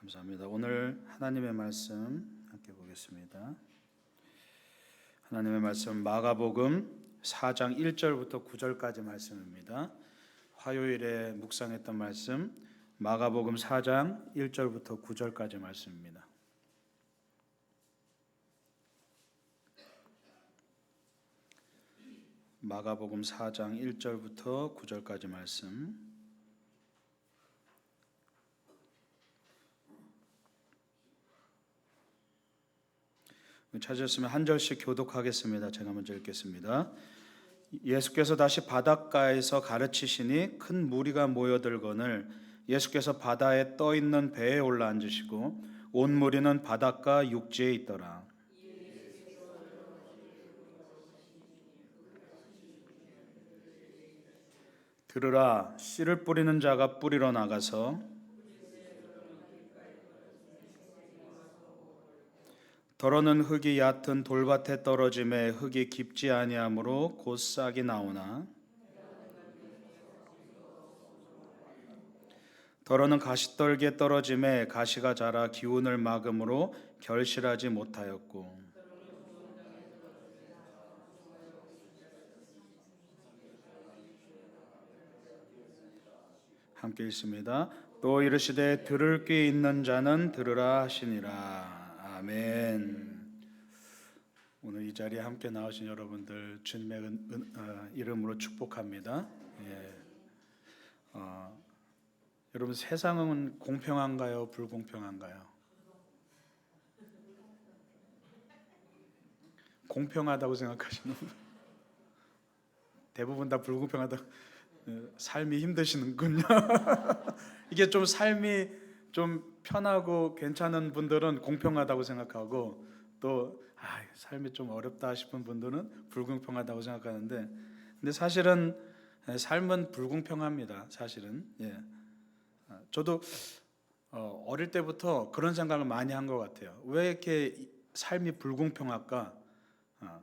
감사합니다. 오늘 하나님의 말씀 함께 보겠습니다. 하나님의 말씀 마가복음 4장 1절부터 9절까지 말씀입니다. 화요일에 묵상했던 말씀 마가복음 4장 1절부터 9절까지 말씀입니다. 마가복음 4장 1절부터 9절까지 말씀 찾으셨으면 한 절씩 교독하겠습니다. 제가 먼저 읽겠습니다. 예수께서 다시 바닷가에서 가르치시니 큰 무리가 모여들거늘 예수께서 바다에 떠 있는 배에 올라 앉으시고 온 무리는 바닷가 육지에 있더라. 들으라 씨를 뿌리는 자가 뿌리러 나가서 더러는 흙이 얕은 돌밭에 떨어짐에 흙이 깊지 아니하므로 곧 싹이 나오나 더러는 가시떨기에 떨어짐에 가시가 자라 기운을 막음으로 결실하지 못하였고 함께 읽습니다. 또 이르시되 들을 귀 있는 자는 들으라 하시니라. 아멘. 오늘 이 자리에 함께 나오신 여러분들 주님의 은, 은, 어, 이름으로 축복합니다. 예. 어, 여러분 세상은 공평한가요? 불공평한가요? 공평하다고 생각하시는 분? 대부분 다 불공평하다. 어, 삶이 힘드시는군요. 이게 좀 삶이 좀 편하고 괜찮은 분들은 공평하다고 생각하고 또 아, 삶이 좀 어렵다 싶은 분들은 불공평하다고 생각하는데 근데 사실은 삶은 불공평합니다. 사실은 예. 아, 저도 어, 어릴 때부터 그런 생각을 많이 한 것 같아요. 왜 이렇게 삶이 불공평할까? 어,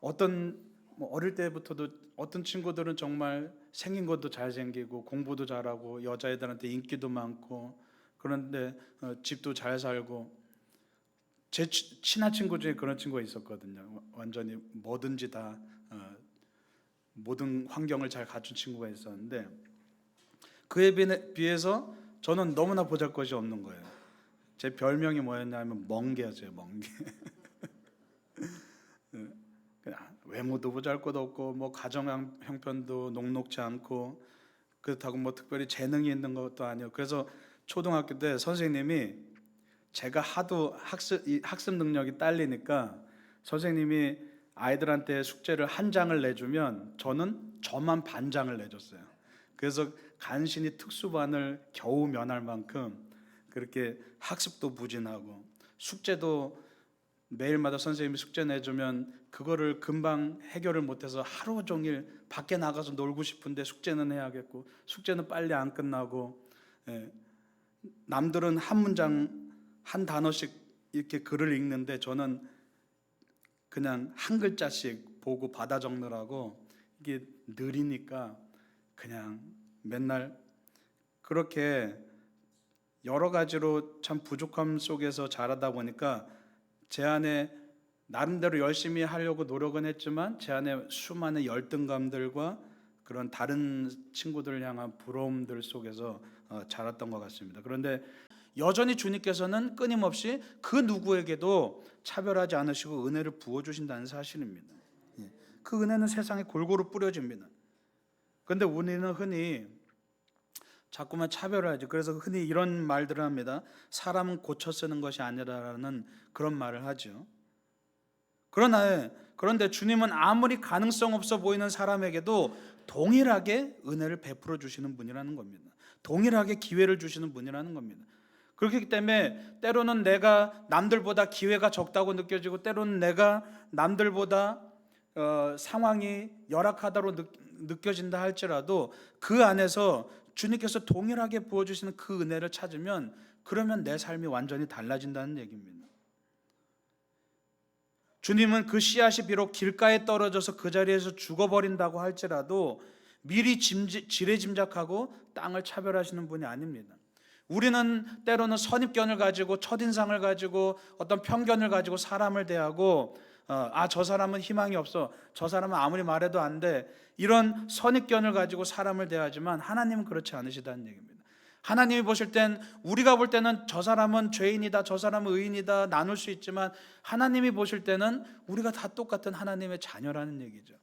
어떤 뭐 어릴 때부터도 어떤 친구들은 정말 생긴 것도 잘생기고 공부도 잘하고 여자애들한테 인기도 많고 그런데 어, 집도 잘 살고 제 치- 친한 친구 중에 그런 친구가 있었거든요. 완전히 뭐든지 다 어, 모든 환경을 잘 갖춘 친구가 있었는데 그에 비해- 비해서 저는 너무나 보잘것이 없는 거예요. 제 별명이 뭐였냐면 멍게였어요. 멍게. 그냥 외모도 보잘것없고 뭐 가정 형- 형편도 녹록지 않고 그렇다고 뭐 특별히 재능이 있는 것도 아니고 그래서 초등학교 때 선생님이 제가 하도 학습 이 학습 능력이 딸리니까 선생님이 아이들한테 숙제를 한 장을 내주면 저는 저만 반 장을 내줬어요. 그래서 간신히 특수반을 겨우 면할 만큼 그렇게 학습도 부진하고 숙제도 매일마다 선생님이 숙제 내주면 그거를 금방 해결을 못해서 하루 종일 밖에 나가서 놀고 싶은데 숙제는 해야겠고 숙제는 빨리 안 끝나고 예. 남들은 한 문장 한 단어씩 이렇게 글을 읽는데 저는 그냥 한 글자씩 보고 받아 적느라고 이게 느리니까 그냥 맨날 그렇게 여러 가지로 참 부족함 속에서 자라다 보니까 제 안에 나름대로 열심히 하려고 노력은 했지만 제 안에 수많은 열등감들과 그런 다른 친구들을 향한 부러움들 속에서 어, 자랐던 것 같습니다. 그런데 여전히 주님께서는 끊임없이 그 누구에게도 차별하지 않으시고 은혜를 부어 주신다는 사실입니다. 예. 그 은혜는 세상에 골고루 뿌려집니다. 그런데 우리는 흔히 자꾸만 차별하죠. 그래서 흔히 이런 말들을 합니다. 사람은 고쳐 쓰는 것이 아니라라는 그런 말을 하죠. 그러나 그런데 주님은 아무리 가능성 없어 보이는 사람에게도 동일하게 은혜를 베풀어 주시는 분이라는 겁니다. 동일하게 기회를 주시는 분이라는 겁니다. 그렇기 때문에 때로는 내가 남들보다 기회가 적다고 느껴지고 때로는 내가 남들보다 어, 상황이 열악하다로 느, 느껴진다 할지라도 그 안에서 주님께서 동일하게 부어주시는 그 은혜를 찾으면 그러면 내 삶이 완전히 달라진다는 얘기입니다. 주님은 그 씨앗이 비록 길가에 떨어져서 그 자리에서 죽어버린다고 할지라도 미리 지레짐작하고 땅을 차별하시는 분이 아닙니다. 우리는 때로는 선입견을 가지고 첫인상을 가지고 어떤 편견을 가지고 사람을 대하고 어, 아, 저 사람은 희망이 없어. 저 사람은 아무리 말해도 안 돼. 이런 선입견을 가지고 사람을 대하지만 하나님은 그렇지 않으시다는 얘기입니다. 하나님이 보실 땐 우리가 볼 때는 저 사람은 죄인이다, 저 사람은 의인이다 나눌 수 있지만 하나님이 보실 때는 우리가 다 똑같은 하나님의 자녀라는 얘기죠.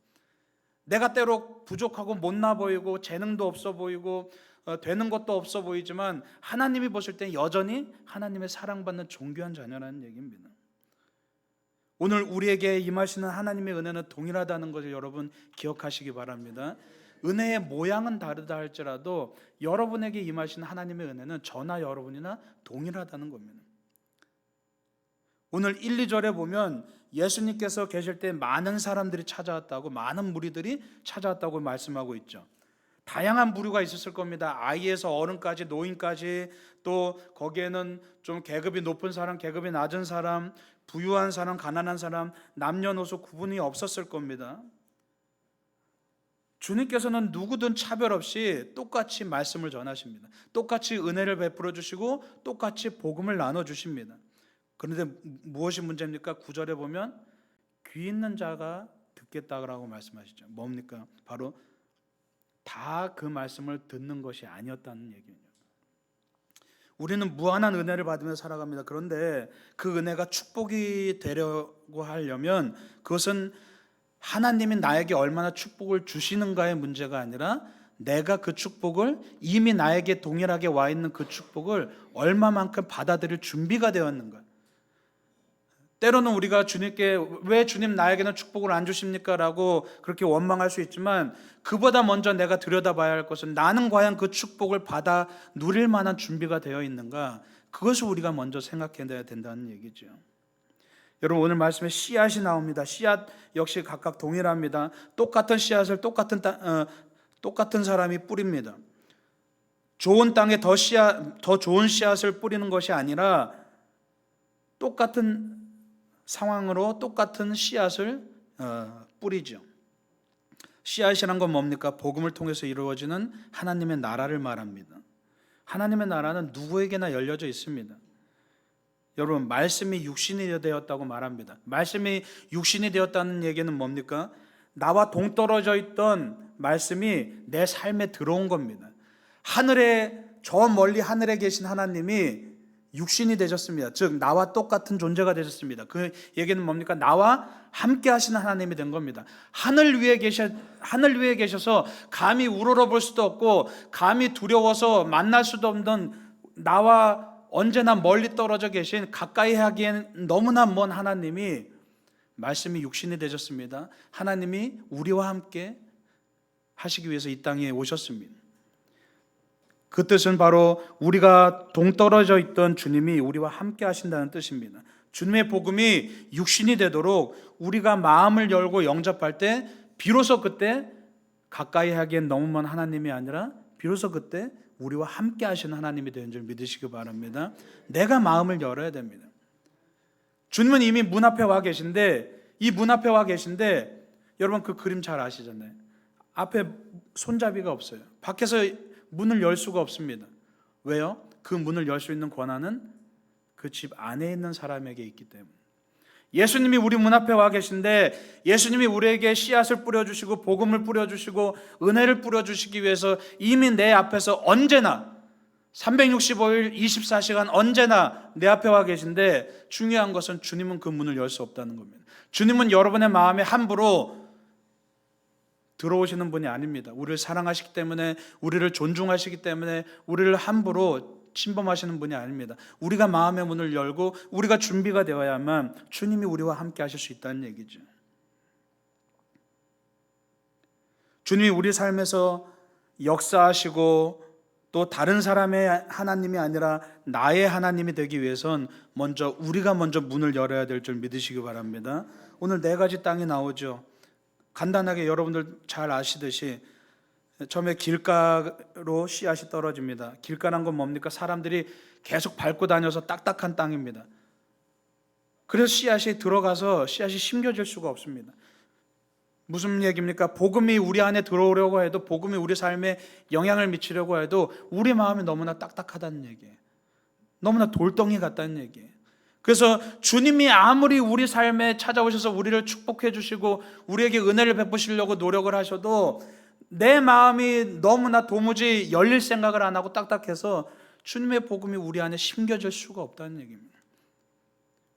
내가 때로 부족하고 못나 보이고 재능도 없어 보이고 어, 되는 것도 없어 보이지만 하나님이 보실 땐 여전히 하나님의 사랑받는 존귀한 자녀라는 얘기입니다. 오늘 우리에게 임하시는 하나님의 은혜는 동일하다는 것을 여러분 기억하시기 바랍니다. 은혜의 모양은 다르다 할지라도 여러분에게 임하시는 하나님의 은혜는 저나 여러분이나 동일하다는 겁니다. 오늘 1, 2절에 보면 예수님께서 계실 때 많은 사람들이 찾아왔다고 많은 무리들이 찾아왔다고 말씀하고 있죠. 다양한 부류가 있었을 겁니다. 아이에서 어른까지 노인까지 또 거기에는 좀 계급이 높은 사람, 계급이 낮은 사람, 부유한 사람, 가난한 사람, 남녀노소 구분이 없었을 겁니다. 주님께서는 누구든 차별 없이 똑같이 말씀을 전하십니다. 똑같이 은혜를 베풀어 주시고 똑같이 복음을 나눠 주십니다. 그런데 무엇이 문제입니까? 구절에 보면 귀 있는 자가 듣겠다라고 말씀하시죠. 뭡니까? 바로 다 그 말씀을 듣는 것이 아니었다는 얘기예요. 우리는 무한한 은혜를 받으며 살아갑니다. 그런데 그 은혜가 축복이 되려고 하려면 그것은 하나님이 나에게 얼마나 축복을 주시는가의 문제가 아니라 내가 그 축복을 이미 나에게 동일하게 와 있는 그 축복을 얼마만큼 받아들일 준비가 되었는가. 때로는 우리가 주님께 왜 주님 나에게는 축복을 안 주십니까? 라고 그렇게 원망할 수 있지만 그보다 먼저 내가 들여다봐야 할 것은 나는 과연 그 축복을 받아 누릴 만한 준비가 되어 있는가? 그것을 우리가 먼저 생각해야 된다는 얘기죠. 여러분 오늘 말씀에 씨앗이 나옵니다. 씨앗 역시 각각 동일합니다. 똑같은 씨앗을 똑같은 땅, 어, 똑같은 사람이 뿌립니다. 좋은 땅에 더 씨앗 더 좋은 씨앗을 뿌리는 것이 아니라 똑같은 상황으로 똑같은 씨앗을 어, 뿌리죠. 씨앗이란 건 뭡니까? 복음을 통해서 이루어지는 하나님의 나라를 말합니다. 하나님의 나라는 누구에게나 열려져 있습니다. 여러분 말씀이 육신이 되었다고 말합니다. 말씀이 육신이 되었다는 얘기는 뭡니까? 나와 동떨어져 있던 말씀이 내 삶에 들어온 겁니다. 하늘에 저 멀리 하늘에 계신 하나님이 육신이 되셨습니다. 즉 나와 똑같은 존재가 되셨습니다. 그 얘기는 뭡니까? 나와 함께 하시는 하나님이 된 겁니다. 하늘 위에 계셔 하늘 위에 계셔서 감히 우러러 볼 수도 없고 감히 두려워서 만날 수도 없는 나와 언제나 멀리 떨어져 계신 가까이 하기엔 너무나 먼 하나님이 말씀이 육신이 되셨습니다. 하나님이 우리와 함께 하시기 위해서 이 땅에 오셨습니다. 그 뜻은 바로 우리가 동떨어져 있던 주님이 우리와 함께 하신다는 뜻입니다. 주님의 복음이 육신이 되도록 우리가 마음을 열고 영접할 때 비로소 그때 가까이 하기엔 너무 먼 하나님이 아니라 비로소 그때 우리와 함께 하시는 하나님이 되는 줄 믿으시기 바랍니다. 내가 마음을 열어야 됩니다. 주님은 이미 문 앞에 와 계신데 이 문 앞에 와 계신데 여러분 그 그림 잘 아시잖아요. 앞에 손잡이가 없어요. 밖에서 문을 열 수가 없습니다. 왜요? 그 문을 열 수 있는 권한은 그 집 안에 있는 사람에게 있기 때문에. 예수님이 우리 문 앞에 와 계신데 예수님이 우리에게 씨앗을 뿌려주시고 복음을 뿌려주시고 은혜를 뿌려주시기 위해서 이미 내 앞에서 언제나 365일 24시간 언제나 내 앞에 와 계신데 중요한 것은 주님은 그 문을 열 수 없다는 겁니다. 주님은 여러분의 마음에 함부로 들어오시는 분이 아닙니다. 우리를 사랑하시기 때문에 우리를 존중하시기 때문에 우리를 함부로 침범하시는 분이 아닙니다. 우리가 마음의 문을 열고 우리가 준비가 되어야만 주님이 우리와 함께 하실 수 있다는 얘기죠. 주님이 우리 삶에서 역사하시고 또 다른 사람의 하나님이 아니라 나의 하나님이 되기 위해선 먼저 우리가 먼저 문을 열어야 될 줄 믿으시기 바랍니다. 오늘 네 가지 땅이 나오죠. 간단하게 여러분들 잘 아시듯이 처음에 길가로 씨앗이 떨어집니다. 길가란 건 뭡니까? 사람들이 계속 밟고 다녀서 딱딱한 땅입니다. 그래서 씨앗이 들어가서 씨앗이 심겨질 수가 없습니다. 무슨 얘기입니까? 복음이 우리 안에 들어오려고 해도 복음이 우리 삶에 영향을 미치려고 해도 우리 마음이 너무나 딱딱하다는 얘기예요. 너무나 돌덩이 같다는 얘기예요. 그래서 주님이 아무리 우리 삶에 찾아오셔서 우리를 축복해 주시고 우리에게 은혜를 베푸시려고 노력을 하셔도 내 마음이 너무나 도무지 열릴 생각을 안 하고 딱딱해서 주님의 복음이 우리 안에 심겨질 수가 없다는 얘기입니다.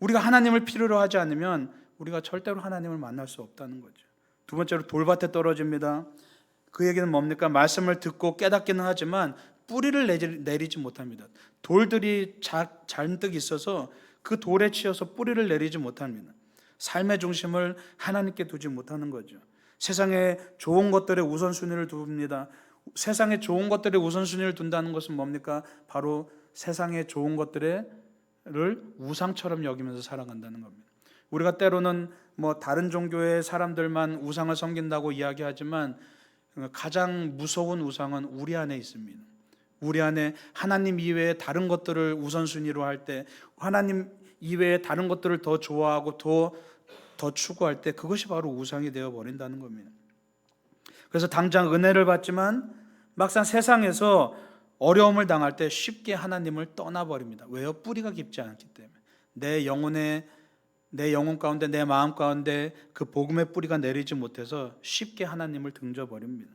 우리가 하나님을 필요로 하지 않으면 우리가 절대로 하나님을 만날 수 없다는 거죠. 두 번째로 돌밭에 떨어집니다. 그 얘기는 뭡니까? 말씀을 듣고 깨닫기는 하지만 뿌리를 내리지 못합니다. 돌들이 자- 잔뜩 있어서 그 돌에 치여서 뿌리를 내리지 못합니다. 삶의 중심을 하나님께 두지 못하는 거죠. 세상에 좋은 것들의 우선순위를 둡니다. 세상에 좋은 것들의 우선순위를 둔다는 것은 뭡니까? 바로 세상에 좋은 것들을 우상처럼 여기면서 살아간다는 겁니다. 우리가 때로는 뭐 다른 종교의 사람들만 우상을 섬긴다고 이야기하지만 가장 무서운 우상은 우리 안에 있습니다. 우리 안에 하나님 이외에 다른 것들을 우선순위로 할 때, 하나님 이외에 다른 것들을 더 좋아하고 더, 더 추구할 때 그것이 바로 우상이 되어 버린다는 겁니다. 그래서 당장 은혜를 받지만 막상 세상에서 어려움을 당할 때 쉽게 하나님을 떠나버립니다. 왜요? 뿌리가 깊지 않기 때문에. 내 영혼에 내 영혼 가운데 내 마음 가운데 그 복음의 뿌리가 내리지 못해서 쉽게 하나님을 등져 버립니다.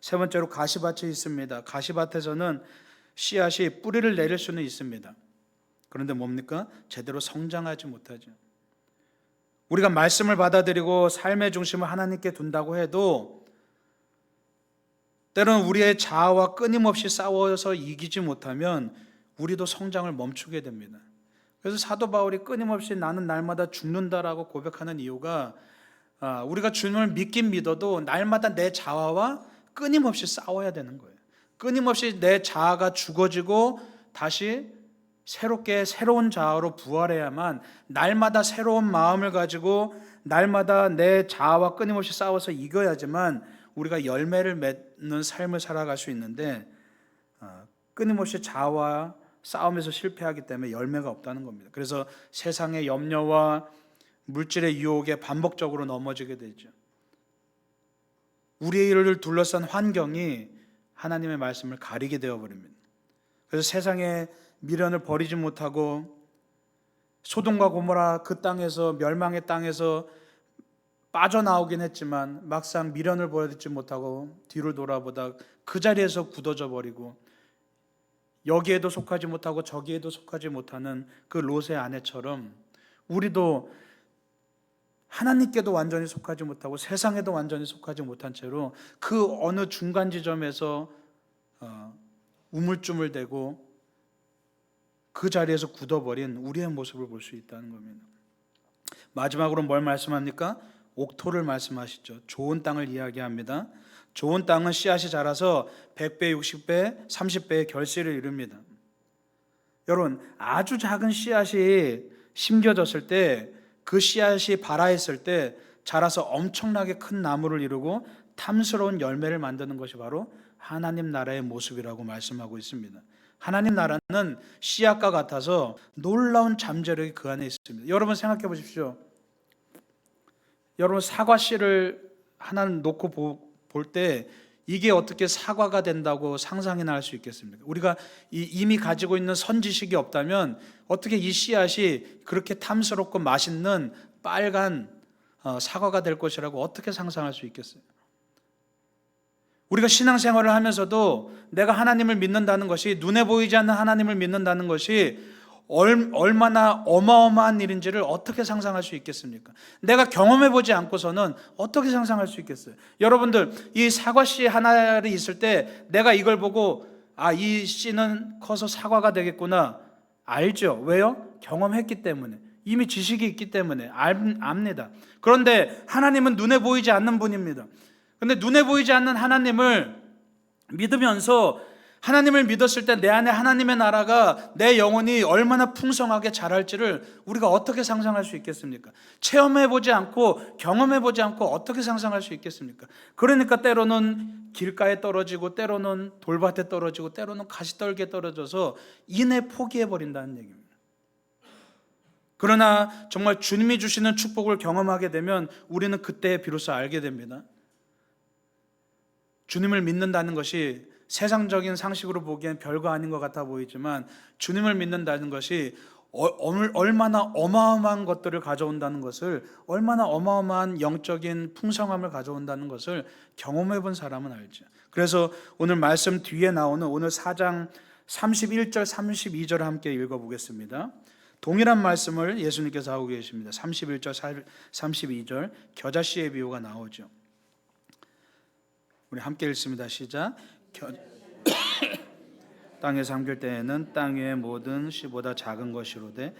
세 번째로 가시밭이 있습니다. 가시밭에서는 씨앗이 뿌리를 내릴 수는 있습니다. 그런데 뭡니까? 제대로 성장하지 못하죠. 우리가 말씀을 받아들이고 삶의 중심을 하나님께 둔다고 해도 때로는 우리의 자아와 끊임없이 싸워서 이기지 못하면 우리도 성장을 멈추게 됩니다. 그래서 사도 바울이 끊임없이 나는 날마다 죽는다라고 고백하는 이유가 아, 우리가 주님을 믿긴 믿어도 날마다 내 자아와 끊임없이 싸워야 되는 거예요. 끊임없이 내 자아가 죽어지고 다시 새롭게 새로운 자아로 부활해야만 날마다 새로운 마음을 가지고 날마다 내 자아와 끊임없이 싸워서 이겨야지만 우리가 열매를 맺는 삶을 살아갈 수 있는데 어, 끊임없이 자아와 싸움에서 실패하기 때문에 열매가 없다는 겁니다. 그래서 세상의 염려와 물질의 유혹에 반복적으로 넘어지게 되죠. 우리의 일을 둘러싼 환경이 하나님의 말씀을 가리게 되어 버립니다. 그래서 세상의 미련을 버리지 못하고 소돔과 고모라 그 땅에서 멸망의 땅에서 빠져나오긴 했지만 막상 미련을 버리지 못하고 뒤를 돌아보다 그 자리에서 굳어져 버리고 여기에도 속하지 못하고 저기에도 속하지 못하는 그 롯의 아내처럼 우리도 하나님께도 완전히 속하지 못하고 세상에도 완전히 속하지 못한 채로 그 어느 중간 지점에서 어, 우물쭈물대고 그 자리에서 굳어버린 우리의 모습을 볼 수 있다는 겁니다. 마지막으로 뭘 말씀합니까? 옥토를 말씀하시죠. 좋은 땅을 이야기합니다. 좋은 땅은 씨앗이 자라서 100배, 60배, 30배의 결실을 이룹니다. 여러분, 아주 작은 씨앗이 심겨졌을 때 그 씨앗이 발아했을 때 자라서 엄청나게 큰 나무를 이루고 탐스러운 열매를 만드는 것이 바로 하나님 나라의 모습이라고 말씀하고 있습니다. 하나님 나라는 씨앗과 같아서 놀라운 잠재력이 그 안에 있습니다. 여러분 생각해 보십시오. 여러분 사과 씨를 하나 놓고 볼 때 이게 어떻게 사과가 된다고 상상이나 할 수 있겠습니까? 우리가 이미 가지고 있는 선지식이 없다면 어떻게 이 씨앗이 그렇게 탐스럽고 맛있는 빨간 어, 사과가 될 것이라고 어떻게 상상할 수 있겠어요? 우리가 신앙생활을 하면서도 내가 하나님을 믿는다는 것이 눈에 보이지 않는 하나님을 믿는다는 것이 얼마나 어마어마한 일인지를 어떻게 상상할 수 있겠습니까? 내가 경험해 보지 않고서는 어떻게 상상할 수 있겠어요? 여러분들 이 사과 씨 하나를 있을 때 내가 이걸 보고 아 이 씨는 커서 사과가 되겠구나 알죠? 왜요? 경험했기 때문에 이미 지식이 있기 때문에 압니다. 그런데 하나님은 눈에 보이지 않는 분입니다. 근데 눈에 보이지 않는 하나님을 믿으면서 하나님을 믿었을 때 내 안에 하나님의 나라가 내 영혼이 얼마나 풍성하게 자랄지를 우리가 어떻게 상상할 수 있겠습니까? 체험해 보지 않고 경험해 보지 않고 어떻게 상상할 수 있겠습니까? 그러니까 때로는 길가에 떨어지고 때로는 돌밭에 떨어지고 때로는 가시떨기에 떨어져서 이내 포기해 버린다는 얘기입니다. 그러나 정말 주님이 주시는 축복을 경험하게 되면 우리는 그때 비로소 알게 됩니다. 주님을 믿는다는 것이 세상적인 상식으로 보기엔 별거 아닌 것 같아 보이지만 주님을 믿는다는 것이 어- 얼- 얼마나 어마어마한 것들을 가져온다는 것을 얼마나 어마어마한 영적인 풍성함을 가져온다는 것을 경험해 본 사람은 알죠. 그래서 오늘 말씀 뒤에 나오는 오늘 4장 31절 32절 함께 읽어 보겠습니다. 동일한 말씀을 예수님께서 하고 계십니다. 31절 32절 겨자씨의 비유가 나오죠. 우리 함께 읽습니다. 시작. 겨... 땅에 잠길 때에는 땅 위의 모든 씨보다 작은 것이로되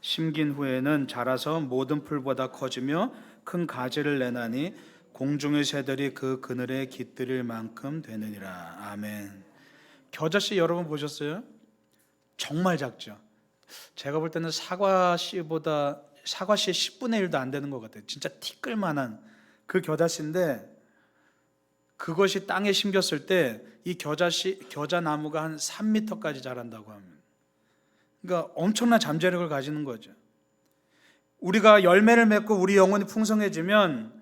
심긴 후에는 자라서 모든 풀보다 커지며 큰 가지를 내나니 공중의 새들이 그 그늘에 깃들일 만큼 되느니라. 아멘. 겨자씨 여러분 보셨어요? 정말 작죠. 제가 볼 때는 사과 씨보다 사과 씨의 10분의 1도 안 되는 것 같아요. 진짜 티끌만한 그 겨자씨인데 그것이 땅에 심겼을 때 이 겨자씨 겨자 나무가 한 3m까지 자란다고 합니다. 그러니까 엄청난 잠재력을 가지는 거죠. 우리가 열매를 맺고 우리 영혼이 풍성해지면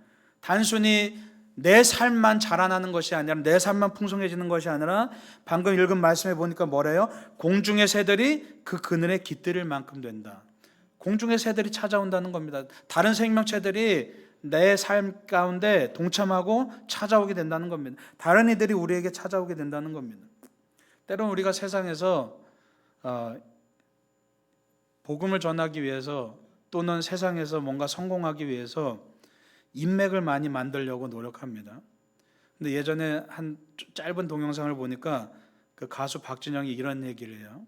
단순히 내 삶만 자라나는 것이 아니라 내 삶만 풍성해지는 것이 아니라 방금 읽은 말씀에 보니까 뭐래요? 공중의 새들이 그 그늘에 깃들일 만큼 된다. 공중의 새들이 찾아온다는 겁니다. 다른 생명체들이 내 삶 가운데 동참하고 찾아오게 된다는 겁니다. 다른 이들이 우리에게 찾아오게 된다는 겁니다. 때로는 우리가 세상에서 어, 복음을 전하기 위해서 또는 세상에서 뭔가 성공하기 위해서 인맥을 많이 만들려고 노력합니다. 근데 예전에 한 짧은 동영상을 보니까 그 가수 박진영이 이런 얘기를 해요.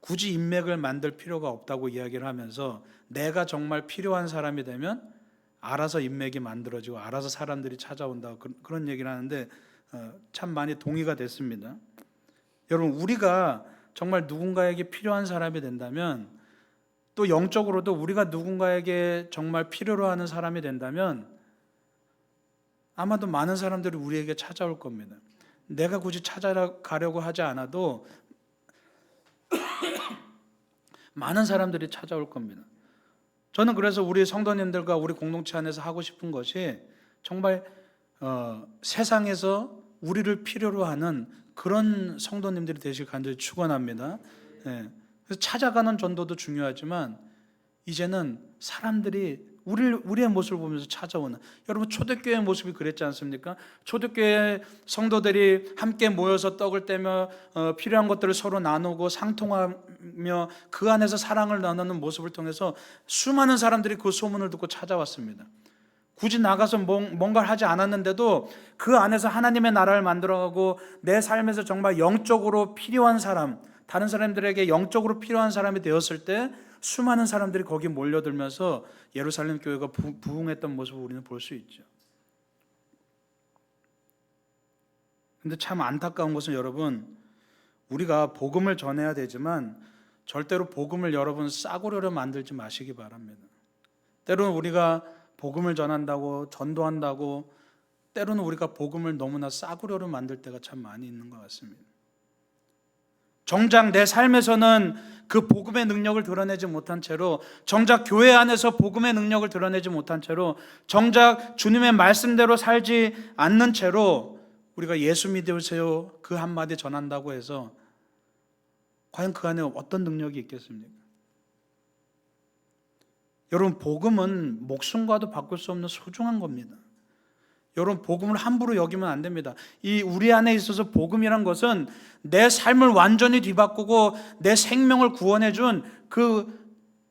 굳이 인맥을 만들 필요가 없다고 이야기를 하면서 내가 정말 필요한 사람이 되면 알아서 인맥이 만들어지고 알아서 사람들이 찾아온다고 그- 그런 얘기를 하는데 어, 참 많이 동의가 됐습니다. 여러분 우리가 정말 누군가에게 필요한 사람이 된다면 또 영적으로도 우리가 누군가에게 정말 필요로 하는 사람이 된다면 아마도 많은 사람들이 우리에게 찾아올 겁니다. 내가 굳이 찾아가려고 하지 않아도 많은 사람들이 찾아올 겁니다. 저는 그래서 우리 성도님들과 우리 공동체 안에서 하고 싶은 것이 정말 어, 세상에서 우리를 필요로 하는 그런 성도님들이 되실 간절히 축원합니다. 예. 그래서 찾아가는 전도도 중요하지만 이제는 사람들이 우리 우리의 모습을 보면서 찾아오는 여러분 초대교회 모습이 그랬지 않습니까? 초대교회 성도들이 함께 모여서 떡을 떼며 어, 필요한 것들을 서로 나누고 상통하며 그 안에서 사랑을 나누는 모습을 통해서 수많은 사람들이 그 소문을 듣고 찾아왔습니다. 굳이 나가서 뭔- 뭔가를 하지 않았는데도 그 안에서 하나님의 나라를 만들어가고 내 삶에서 정말 영적으로 필요한 사람, 다른 사람들에게 영적으로 필요한 사람이 되었을 때 수많은 사람들이 거기 몰려들면서 예루살렘 교회가 부, 부흥했던 모습을 우리는 볼 수 있죠. 근데 참 안타까운 것은 여러분 우리가 복음을 전해야 되지만 절대로 복음을 여러분 싸구려로 만들지 마시기 바랍니다. 때로는 우리가 복음을 전한다고 전도한다고 때로는 우리가 복음을 너무나 싸구려로 만들 때가 참 많이 있는 것 같습니다. 정작 내 삶에서는 그 복음의 능력을 드러내지 못한 채로 정작 교회 안에서 복음의 능력을 드러내지 못한 채로 정작 주님의 말씀대로 살지 않는 채로 우리가 예수 믿으세요 그 한마디 전한다고 해서 과연 그 안에 어떤 능력이 있겠습니까? 여러분 복음은 목숨과도 바꿀 수 없는 소중한 겁니다. 여러분 복음을 함부로 여기면 안 됩니다. 이 우리 안에 있어서 복음이란 것은 내 삶을 완전히 뒤바꾸고 내 생명을 구원해 준 그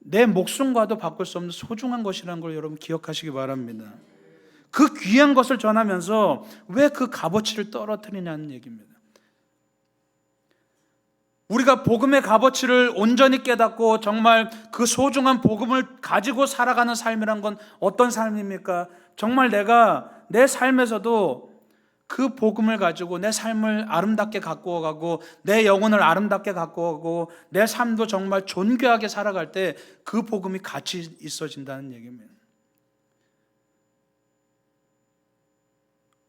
내 목숨과도 바꿀 수 없는 소중한 것이라는 걸 여러분 기억하시기 바랍니다. 그 귀한 것을 전하면서 왜 그 값어치를 떨어뜨리냐는 얘기입니다. 우리가 복음의 값어치를 온전히 깨닫고 정말 그 소중한 복음을 가지고 살아가는 삶이란 건 어떤 삶입니까? 정말 내가 내 삶에서도 그 복음을 가지고 내 삶을 아름답게 갖고 가고 내 영혼을 아름답게 갖고 가고 내 삶도 정말 존귀하게 살아갈 때 그 복음이 같이 있어진다는 얘기입니다.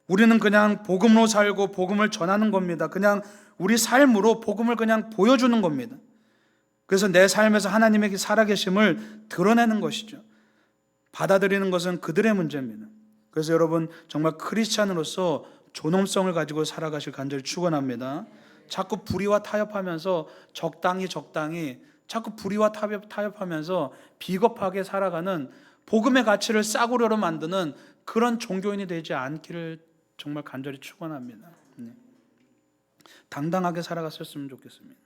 우리는 그냥 복음으로 살고 복음을 전하는 겁니다. 그냥 우리 삶으로 복음을 그냥 보여주는 겁니다. 그래서 내 삶에서 하나님의 살아계심을 드러내는 것이죠. 받아들이는 것은 그들의 문제입니다. 그래서 여러분 정말 크리스찬으로서 존엄성을 가지고 살아가실 간절히 축원합니다. 자꾸 불의와 타협하면서 적당히 적당히 자꾸 불의와 타협, 타협하면서 비겁하게 살아가는 복음의 가치를 싸구려로 만드는 그런 종교인이 되지 않기를 정말 간절히 축원합니다. 네. 당당하게 살아갔었으면 좋겠습니다.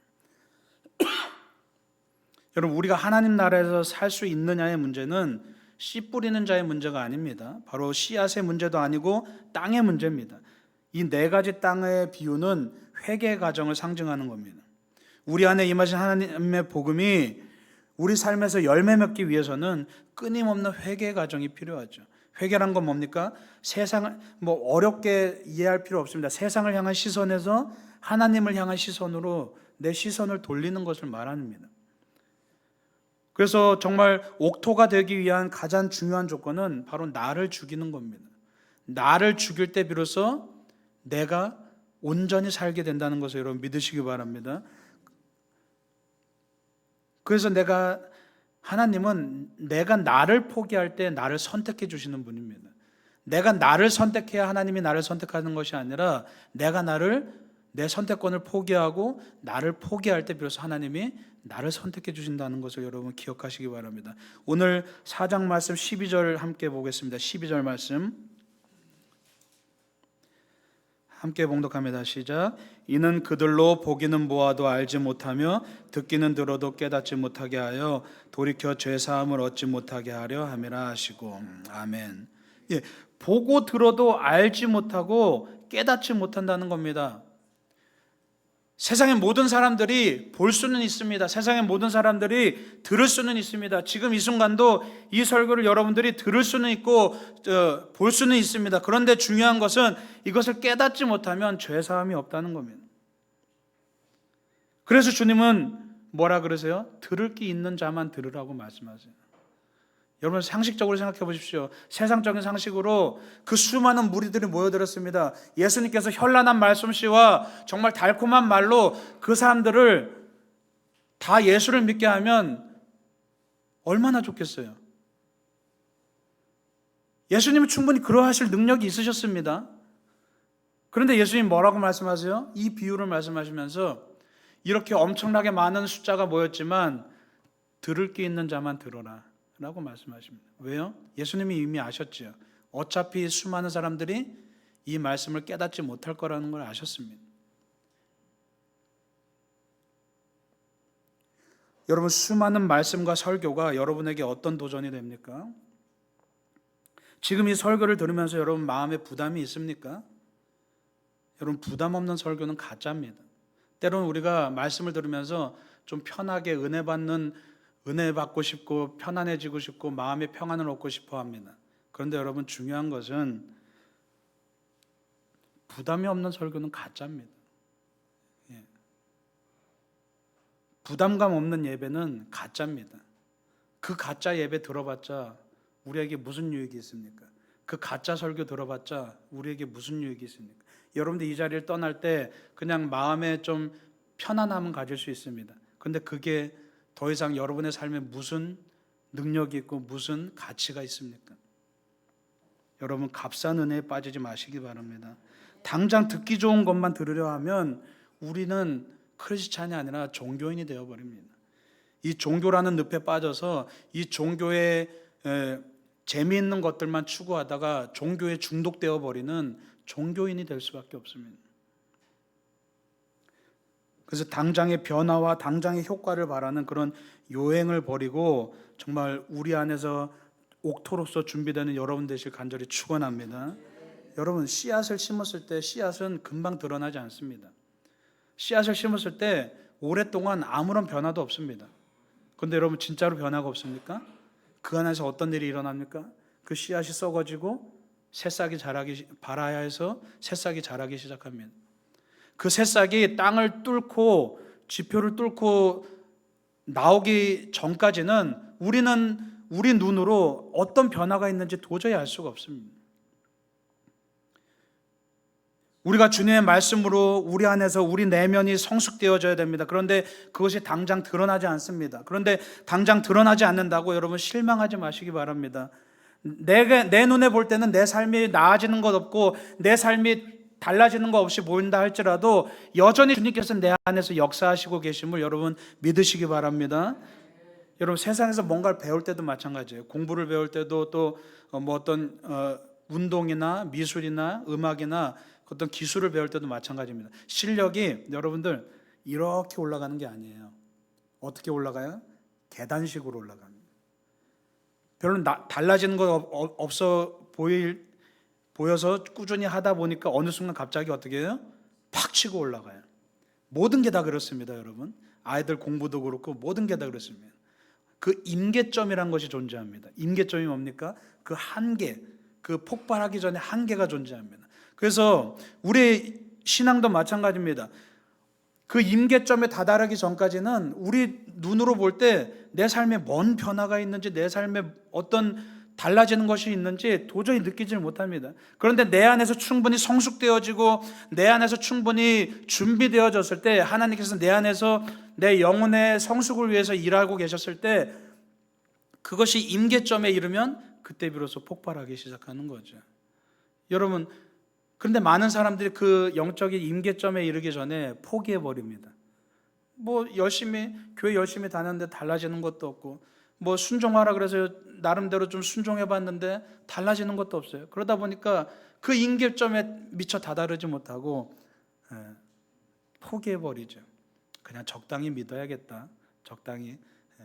여러분 우리가 하나님 나라에서 살 수 있느냐의 문제는 씨 뿌리는 자의 문제가 아닙니다. 바로 씨앗의 문제도 아니고 땅의 문제입니다. 이 네 가지 땅의 비유는 회개의 과정을 상징하는 겁니다. 우리 안에 임하신 하나님의 복음이 우리 삶에서 열매 맺기 위해서는 끊임없는 회개의 과정이 필요하죠. 회개란 건 뭡니까? 세상을 뭐 어렵게 이해할 필요 없습니다. 세상을 향한 시선에서 하나님을 향한 시선으로 내 시선을 돌리는 것을 말합니다. 그래서 정말 옥토가 되기 위한 가장 중요한 조건은 바로 나를 죽이는 겁니다. 나를 죽일 때 비로소 내가 온전히 살게 된다는 것을 여러분 믿으시기 바랍니다. 그래서 내가 하나님은 내가 나를 포기할 때 나를 선택해 주시는 분입니다. 내가 나를 선택해야 하나님이 나를 선택하는 것이 아니라 내가 나를 내 선택권을 포기하고 나를 포기할 때 비로소 하나님이 나를 선택해 주신다는 것을 여러분 기억하시기 바랍니다. 오늘 4장 말씀 12절 함께 보겠습니다. 12절 말씀 함께 봉독합니다. 시작. 이는 그들로 보기는 보아도 알지 못하며 듣기는 들어도 깨닫지 못하게 하여 돌이켜 죄 사함을 얻지 못하게 하려 함이라 하시고 아멘. 예, 보고 들어도 알지 못하고 깨닫지 못한다는 겁니다. 세상의 모든 사람들이 볼 수는 있습니다. 세상의 모든 사람들이 들을 수는 있습니다. 지금 이 순간도 이 설교를 여러분들이 들을 수는 있고 어, 볼 수는 있습니다. 그런데 중요한 것은 이것을 깨닫지 못하면 죄 사함이 없다는 겁니다. 그래서 주님은 뭐라 그러세요? 들을 게 있는 자만 들으라고 말씀하세요. 여러분 상식적으로 생각해 보십시오. 세상적인 상식으로 그 수많은 무리들이 모여들었습니다. 예수님께서 현란한 말씀씨와 정말 달콤한 말로 그 사람들을 다 예수를 믿게 하면 얼마나 좋겠어요. 예수님은 충분히 그러하실 능력이 있으셨습니다. 그런데 예수님 뭐라고 말씀하세요? 이 비유를 말씀하시면서 이렇게 엄청나게 많은 숫자가 모였지만 들을 게 있는 자만 들어라. 라고 말씀하십니다. 왜요? 예수님이 이미 아셨죠. 어차피 수많은 사람들이 이 말씀을 깨닫지 못할 거라는 걸 아셨습니다. 여러분 수많은 말씀과 설교가 여러분에게 어떤 도전이 됩니까? 지금 이 설교를 들으면서 여러분 마음에 부담이 있습니까? 여러분 부담 없는 설교는 가짜입니다. 때로는 우리가 말씀을 들으면서 좀 편하게 은혜 받는 은혜 받고 싶고 편안해지고 싶고 마음의 평안을 얻고 싶어 합니다. 그런데 여러분 중요한 것은 부담이 없는 설교는 가짜입니다. 예. 부담감 없는 예배는 가짜입니다. 그 가짜 예배 들어봤자 우리에게 무슨 유익이 있습니까? 그 가짜 설교 들어봤자 우리에게 무슨 유익이 있습니까? 여러분들 이 자리를 떠날 때 그냥 마음에 좀 편안함은 가질 수 있습니다. 근데 그게 더 이상 여러분의 삶에 무슨 능력이 있고 무슨 가치가 있습니까? 여러분 값싼 은혜에 빠지지 마시기 바랍니다. 당장 듣기 좋은 것만 들으려 하면 우리는 크리스찬이 아니라 종교인이 되어 버립니다. 이 종교라는 늪에 빠져서 이 종교의 재미있는 것들만 추구하다가 종교에 중독되어 버리는 종교인이 될 수밖에 없습니다. 그래서 당장의 변화와 당장의 효과를 바라는 그런 요행을 버리고 정말 우리 안에서 옥토로서 준비되는 여러분 되실 간절히 축원합니다. 여러분 씨앗을 심었을 때 씨앗은 금방 드러나지 않습니다. 씨앗을 심었을 때 오랫동안 아무런 변화도 없습니다. 근데 여러분 진짜로 변화가 없습니까? 그 안에서 어떤 일이 일어납니까? 그 씨앗이 썩어지고 새싹이 자라기 발아야 해서 새싹이 자라기 시작합니다. 그 새싹이 땅을 뚫고 지표를 뚫고 나오기 전까지는 우리는 우리 눈으로 어떤 변화가 있는지 도저히 알 수가 없습니다. 우리가 주님의 말씀으로 우리 안에서 우리 내면이 성숙되어져야 됩니다. 그런데 그것이 당장 드러나지 않습니다. 그런데 당장 드러나지 않는다고 여러분 실망하지 마시기 바랍니다. 내가 내 눈에 볼 때는 내 삶이 나아지는 것 없고 내 삶이 달라지는 거 없이 보인다 할지라도 여전히 주님께서 내 안에서 역사하시고 계심을 여러분 믿으시기 바랍니다. 여러분 세상에서 뭔가를 배울 때도 마찬가지예요. 공부를 배울 때도 또 뭐 어떤 어, 운동이나 미술이나 음악이나 어떤 기술을 배울 때도 마찬가지입니다. 실력이 여러분들 이렇게 올라가는 게 아니에요. 어떻게 올라가요? 계단식으로 올라갑니다. 별로 나- 달라지는 거 없어 보일 보여서 꾸준히 하다 보니까 어느 순간 갑자기 어떻게 해요? 팍 치고 올라가요. 모든 게 다 그렇습니다, 여러분. 아이들 공부도 그렇고 모든 게 다 그렇습니다. 그 임계점이란 것이 존재합니다. 임계점이 뭡니까? 그 한계, 그 폭발하기 전에 한계가 존재합니다. 그래서 우리 신앙도 마찬가지입니다. 그 임계점에 다다르기 전까지는 우리 눈으로 볼 때 내 삶에 뭔 변화가 있는지 내 삶에 어떤 달라지는 것이 있는지 도저히 느끼질 못합니다. 그런데 내 안에서 충분히 성숙되어지고 내 안에서 충분히 준비되어졌을 때 하나님께서 내 안에서 내 영혼의 성숙을 위해서 일하고 계셨을 때 그것이 임계점에 이르면 그때 비로소 폭발하기 시작하는 거죠. 여러분 그런데 많은 사람들이 그 영적인 임계점에 이르기 전에 포기해 버립니다. 뭐 열심히 교회 열심히 다녔는데 달라지는 것도 없고 뭐 순종하라 그래서 나름대로 좀 순종해 봤는데 달라지는 것도 없어요. 그러다 보니까 그 임계점에 미처 다다르지 못하고 예, 포기해 버리죠. 그냥 적당히 믿어야겠다. 적당히 예.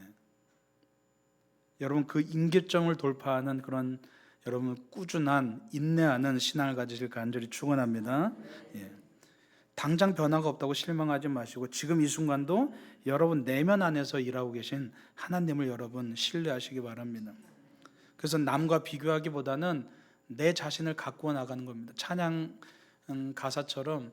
여러분 그 임계점을 돌파하는 그런 여러분 꾸준한 인내하는 신앙을 가지실 간절히 축원합니다. 예. 당장 변화가 없다고 실망하지 마시고 지금 이 순간도 여러분 내면 안에서 일하고 계신 하나님을 여러분 신뢰하시기 바랍니다. 그래서 남과 비교하기보다는 내 자신을 가꾸어 나가는 겁니다. 찬양 음, 가사처럼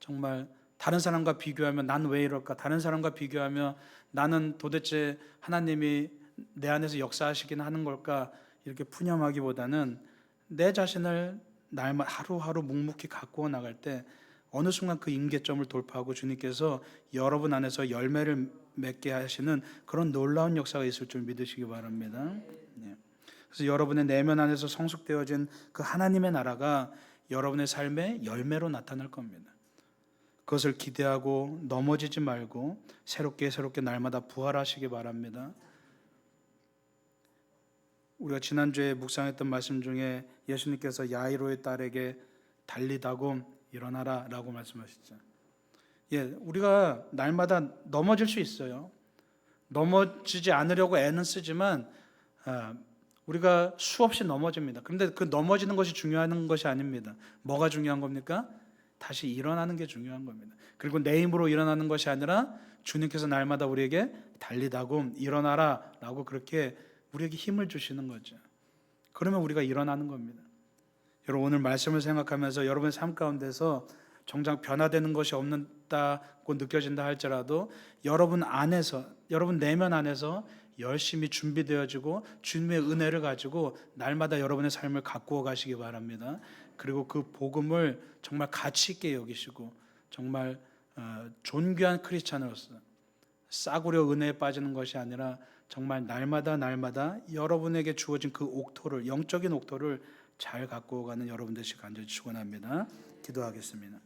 정말 다른 사람과 비교하면 난 왜 이럴까? 다른 사람과 비교하며 나는 도대체 하나님이 내 안에서 역사하시긴 하는 걸까? 이렇게 푸념하기보다는 내 자신을 날마 하루하루 묵묵히 가꾸어 나갈 때 어느 순간 그 임계점을 돌파하고 주님께서 여러분 안에서 열매를 맺게 하시는 그런 놀라운 역사가 있을 줄 믿으시기 바랍니다. 네. 그래서 여러분의 내면 안에서 성숙되어진 그 하나님의 나라가 여러분의 삶의 열매로 나타날 겁니다. 그것을 기대하고 넘어지지 말고 새롭게 새롭게 날마다 부활하시기 바랍니다. 우리가 지난주에 묵상했던 말씀 중에 예수님께서 야이로의 딸에게 달리다고 일어나라라고 말씀하셨죠. 예, 우리가 날마다 넘어질 수 있어요. 넘어지지 않으려고 애는 쓰지만 아, 우리가 수없이 넘어집니다. 그런데 그 넘어지는 것이 중요한 것이 아닙니다. 뭐가 중요한 겁니까? 다시 일어나는 게 중요한 겁니다. 그리고 내 힘으로 일어나는 것이 아니라 주님께서 날마다 우리에게 달리다고 일어나라라고 그렇게 우리에게 힘을 주시는 거죠. 그러면 우리가 일어나는 겁니다. 여러분 오늘 말씀을 생각하면서 여러분의 삶 가운데서 정작 변화되는 것이 없는다고 느껴진다 할지라도 여러분 안에서 여러분 내면 안에서 열심히 준비되어지고 주님의 은혜를 가지고 날마다 여러분의 삶을 가꾸어 가시기 바랍니다. 그리고 그 복음을 정말 가치 있게 여기시고 정말 어, 존귀한 크리스찬으로서 싸구려 은혜에 빠지는 것이 아니라 정말 날마다 날마다 여러분에게 주어진 그 옥토를 영적인 옥토를 잘 갖고 가는 여러분 되시길 간절히 축원합니다. 기도하겠습니다.